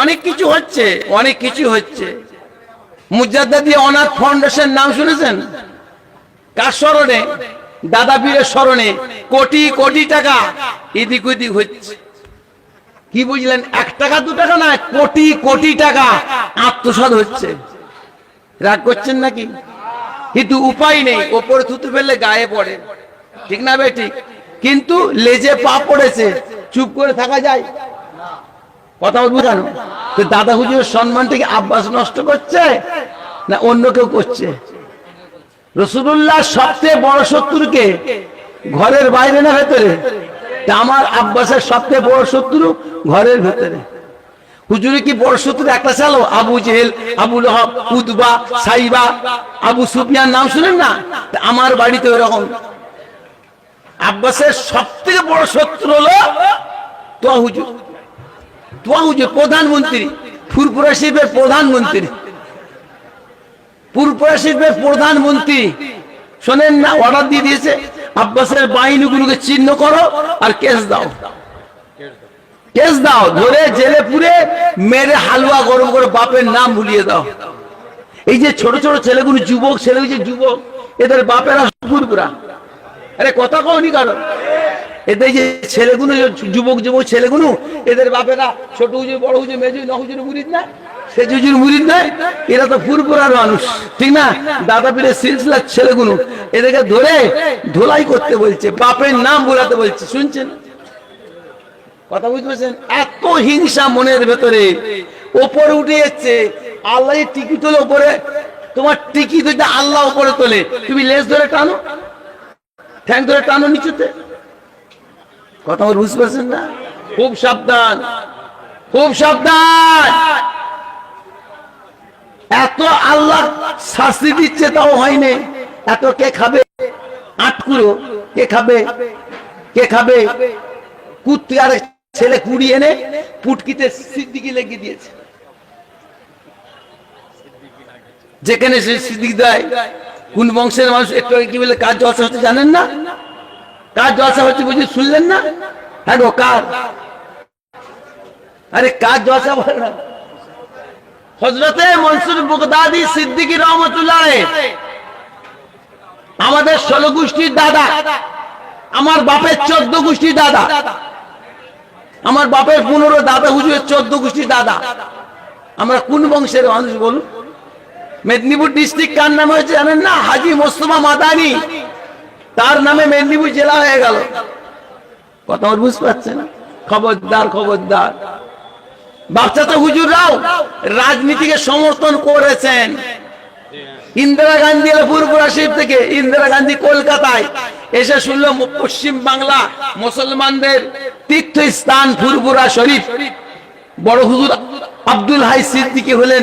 অনেক কিছু হচ্ছে, অনেক কিছু হচ্ছে। মুজাদ্দাদি অনাথ ফাউন্ডেশন নাম শুনেছেন? কার স্মরণে? দাদা পীরের স্মরণে। কোটি কোটি টাকা এদিক ওদিক হচ্ছে। কি বুঝলেন? এক টাকা, দু টাকা না কোটি কোটি টাকা আত্মসাদ হচ্ছে। রাগ করছেন নাকি? কিন্তু উপায় নেই, ওপরে থুতু ফেললে গায়ে পড়ে। ঠিক না বে, ঠিক? কিন্তু লেজে পা পড়েছে, চুপ করে থাকা যায়। কথা কেন? তো দাদা হুজুরের সম্মানটাকে আব্বাস নষ্ট করছে না অন্য কেউ করছে? রসুল্লাহ সবচেয়ে বড় শত্রুকে ঘরের বাইরে না ভেতরে? তা আমার আব্বাসের সবচেয়ে বড় শত্রু ঘরের ভেতরে। হুজুরে কি বড় শত্রু একটা চালো Abu Jahl, Abu Lahab Utbah Shaiba, Abu Sufian নাম শুনেন না? তা আমার বাড়িতে ওরকম। আব্বাসের সব থেকে বড় শত্রু হলো তোয়া হুজুর। তোয়া হুজুর, প্রধানমন্ত্রী। ফুরপুরা শিল্পের প্রধানমন্ত্রী। ফুরপুরা শিল্পের প্রধানমন্ত্রী। শোনেন না অর্ডার দিয়ে দিয়েছে, আব্বাসের বাহিনীগুলোকে চিহ্ন করো আর কেস দাও। কেস দাও, ধরে জেলে পুরে মেরে হালুয়া গরম করে বাপের নাম ভুলিয়ে দাও। এই যে ছোট ছোট ছেলেগুলো, যুবক, ছেলে যে যুবক, এদের বাপেরা ফুরপুরা আরে কথা কওনি কারণ? এদের যে ছেলেগুলো যুবক যুবক ছেলেগুলো, এদের বাপেরা ছোট হুজুর বড় হুজুর মেজু ন হুজুর মুরিদ না সে হুজুর মুরিদ নাই এরা তো ফুরপুরার মানুষ, ঠিক না? দাদা পীরের সিলসিলার ছেলেগুলো, এদেরকে ধরে ধোলাই করতে বলছে, বাপের নাম বোলাতে বলছে, শুনছেন? কথা বুঝতে পারছেন? এত হিংসা মনের ভেতরে, ওপরে উঠে যাচ্ছে, আল্লাহ টিকিট তোলে ওপরে, তোমার টিকিট আল্লাহ ওপরে তোলে, তুমি লেজ ধরে টানো, ঠ্যাং ধরে টানো নিচুতে। কথা আমার বুঝতে পারছেন না? খুব সাবধান খুব সাবধান। এত আল্লাহ শাস্তি দিচ্ছে তাও হয়নি এত কে খাবে? আটকুলো কে খাবে? কে খাবে? কুত্তি আর ছেলে কুড়ি এনে পুটকিতে সিদ্দিকি লেগে দিয়েছে। যেখানে সে সিদ্দিক দেয়, কোন বংশের মানুষ একটু কি বলে কাজ হচ্ছে জানেন না? কার জলসা হচ্ছে বুঝি শুনলেন না? হ্যাঁ গো, কার? আরে কার জলসা বলে না? হজরতে মনসুর বুগদাদি সিদ্দিকী রহমতুল্লাহ, আমাদের ষোলো গোষ্ঠীর দাদা, আমার বাপের চোদ্দ গোষ্ঠীর দাদা, আমার বাপের পনেরো দাদা হুজুরের চোদ্দ গোষ্ঠীর দাদা। আমরা কোন বংশের মানুষ বলুন? মেদিনীপুর ডিস্ট্রিক্ট কার নামে হয়েছে জানেন না? হাজি মোস্তফা মাদানি। তার নামে মেদিনীপুর জেলা হয়ে গেল। কথা ওর বুঝতে পারছে না। খবরদার খবরদার। বাচ্চা তো হুজুররাও রাজনীতিকে সমর্থন করেছেন। ইন্দিরা গান্ধী এলো ফুরপুরা শিব থেকে, ইন্দিরা গান্ধী কলকাতায় এসে শুনলো পশ্চিম বাংলা মুসলমানদের তীর্থস্থান ফুরপুরা শরীফ। বড় হুজুর আব্দুল হাই সিদ্দিকি হলেন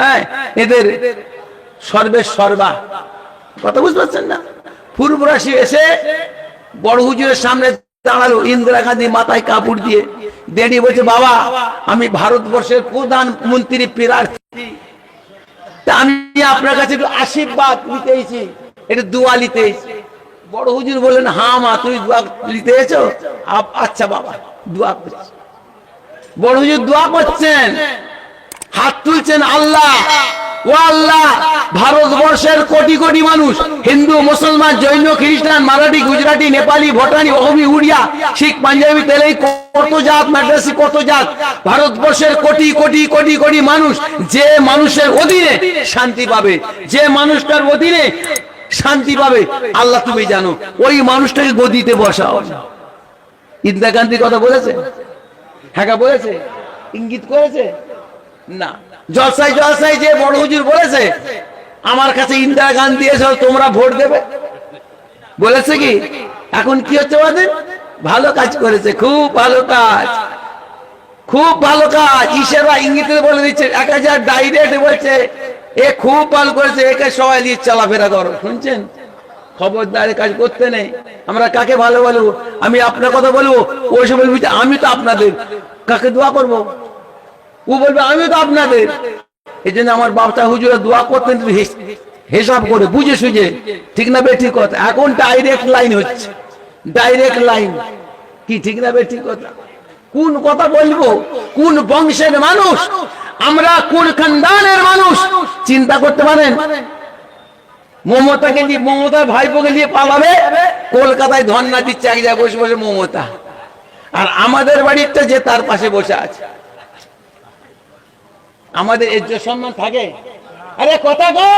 হ্যাঁ এদের সর্বের সর্বা। কথা বুঝতে পারছেন না? ফুরপুরা শিব এসে বড় হুজুরের সামনে দাঁড়াল, ইন্দিরা গান্ধী মাথায় কাপড় দিয়ে। দেড়ি বলছে, বাবা, আমি ভারতবর্ষের প্রধানমন্ত্রী প্রার্থী। আমি আপনার কাছে একটু আশীর্বাদ নিতে এসেছি। একটু দোয়া নিতে বড় হুজুর বললেন হ্যাঁ মা, তুমি দোয়া নিতে আপ- আচ্ছা বাবা, দোয়া করছি। বড় হুজুর দোয়া করছেন। হাত তুলছেন আল্লাহ। ও আল্লাহ ভারতবর্ষের কোটি কোটি মানুষ, হিন্দু, মুসলমান, জৈন, খ্রিস্টান, মারাঠি, গুজরাটি, নেপালি, ভুটানি অহমি উড়িয়া, শিখ, পাঞ্জাবি তেলেই কত জাত, মাদ্রাসি, কত জাত, ভারতবর্ষের কোটি কোটি কোটি কোটি মানুষ যে মানুষের অধীনে শান্তি পাবে, যে মানুষটার অধীনে শান্তি পাবে, আল্লাহ তুমি জানো, ওই মানুষটাকে গদিতে বসাও। ইন্দিরা গান্ধী কথা বলেছে? হ্যাঁ বলেছে। ইঙ্গিত করেছে? না। জলসাই জলসাই যে বড় হুজুর বলেছে আমার কাছে ইন্দিরা গান্ধী এসে তোমরা ভোট দেবে? বলেছে কি? এখন কি হচ্ছে আমাদের ভালো কাজ করেছে, খুব ভালো কাজ। খুব ভালো কাজ ইসেরা ইঙ্গিতে বলে দিচ্ছে, এক হাজার ডাইরেক্ট বলছে, এ খুব ভালো করেছে, একে সবাই নিয়ে চলাফেরা করো। শুনছেন? খবরদারি কাজ করতে নেই। আমরা কাকে ভালো বলব? আমি আপনার কথা বলব, ওই সব আমি তো আপনাদের। কাকে দোয়া করব? ও বলবে আমি তো আপনাদের। এই জন্য আমার বাপটা হুজুরা দোয়া করতেন হিসাব করে বুঝে সুঝে, ঠিক না বে ঠিক কথা? এখন ডাইরেক্ট লাইন হচ্ছে। ডাইরেক্ট লাইন কি ঠিক না বে ঠিক কথা? কোন কথা বলব? কোন বংশের মানুষ? আমরা কোন খানদানের মানুষ? চিন্তা করতে পারেন? মমতাকে নিয়ে মমতার ভাইপোকে নিয়ে পালাবে? কলকাতায় ধর্না দিচ্ছে, এক জায়গায় বসে বসে মমতা। আর আমাদের বাড়িতে যে তার পাশে বসে আছে। আমাদের এজ্জ সম্মান থাকে। আরে কথা গো